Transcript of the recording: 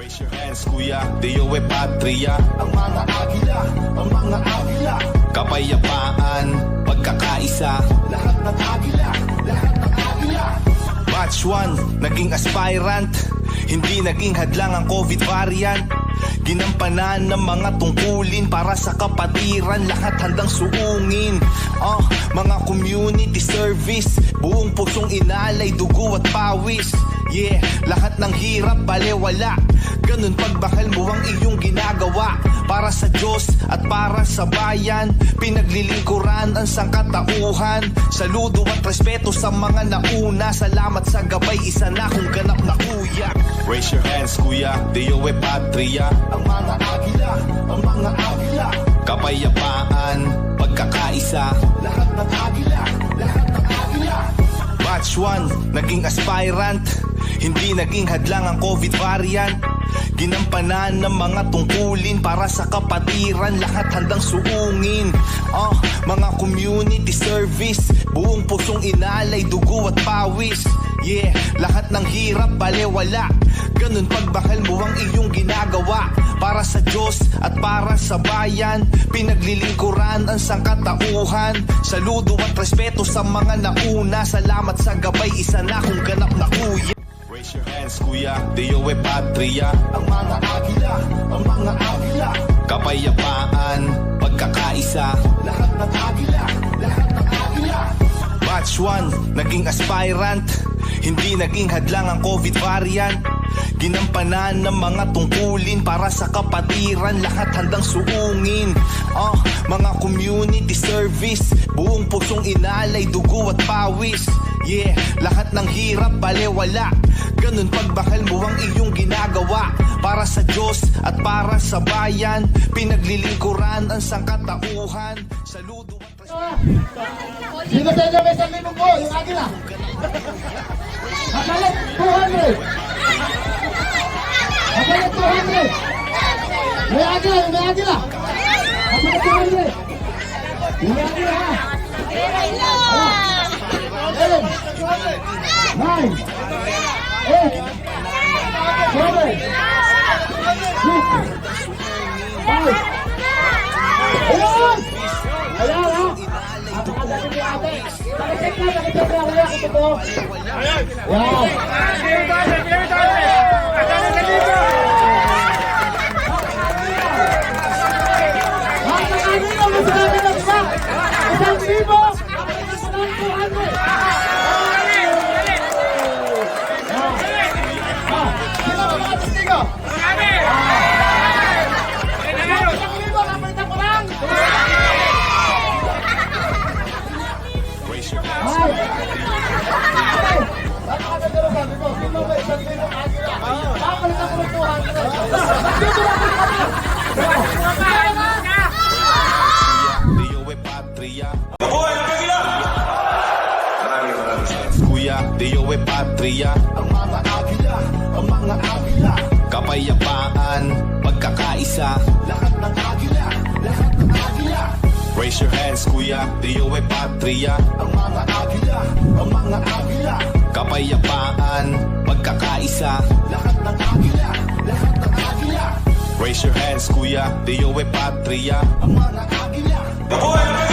Raise your hands, kuya, Dio e patria. Ang mga agila, ang mga agila Kapayapaan, pagkakaisa. Lahat ng agila, lahat ng agila Batch 1, naging aspirant. Hindi naging hadlang ang COVID variant Ginampanan ng mga tungkulin para sa kapatiran Lahat handang suungin. Oh, Mga community service Buong pusong inalay, dugo at pawis. Yeah, lahat ng hirap balewala Ganun pagmahal mo ang iyong ginagawa. Para sa Diyos at para sa bayan Pinaglilingkuran ang sangkatauhan. Saludo at respeto sa mga nauna. Salamat sa gabay, isa na kong ganap na kuya Raise your hands kuya, Dio e patria Ang mga agila, ang mga agila Kapayapaan, pagkakaisa. Lahat ng agila, lahat ng agila Batch 1, naging aspirant Hindi naging hadlang ang COVID variant. Ginampanan ng mga tungkulin para sa kapatiran Lahat handang suungin. Oh, Mga community service Buong pusong inalay, dugo at pawis. Yeah, lahat ng hirap balewala Ganun pagmahal mo ang iyong ginagawa. Para sa Diyos at para sa bayan Pinaglilingkuran ang sangkatauhan. Saludo at respeto sa mga nauna. Salamat sa gabay, isa na kong ganap na kuya Raise your hands kuya, Dio e patria. Ang mga agila, ang mga agila. Kapayapaan, pagkakaisa. Lahat ng agila, lahat ng agila. Batch 1, naging aspirant. Hindi naging hadlang ang COVID variant. Ginampanan ng mga tungkulin para sa kapatiran. Lahat handang suungin. Oh, Mga community service. Buong pusong inalay, dugo at pawis Yeah, lahat ng hirap balewala Ganun pagmahal mo ang iyong ginagawa. Para sa Diyos at para sa bayan Pinaglilingkuran ang sangkatauhan. Saludo at Sino sa inyo may isang libong po? Yung agila Akalit 200 Akalit 200 May agila, may agila Akalit 200 May agila ha Seven Nine Eight Seven Six Five Ayun! Ayan ha! Napakagaling ni ate! Pakicheck na, pakicheck na, wala ko totoo! Wow! Ang e patria Ang mga agila, ang mga agila Kapayapaan, pagkakaisa Lahat Raise your hands kuya, Dio e patria. Ang mga agila, ang mga agila. Kapayapaan, pagkakaisa Lahat ng agila, lahat ng agila. Raise your hands kuya, Dio e patria. Ang mga agila. Lahat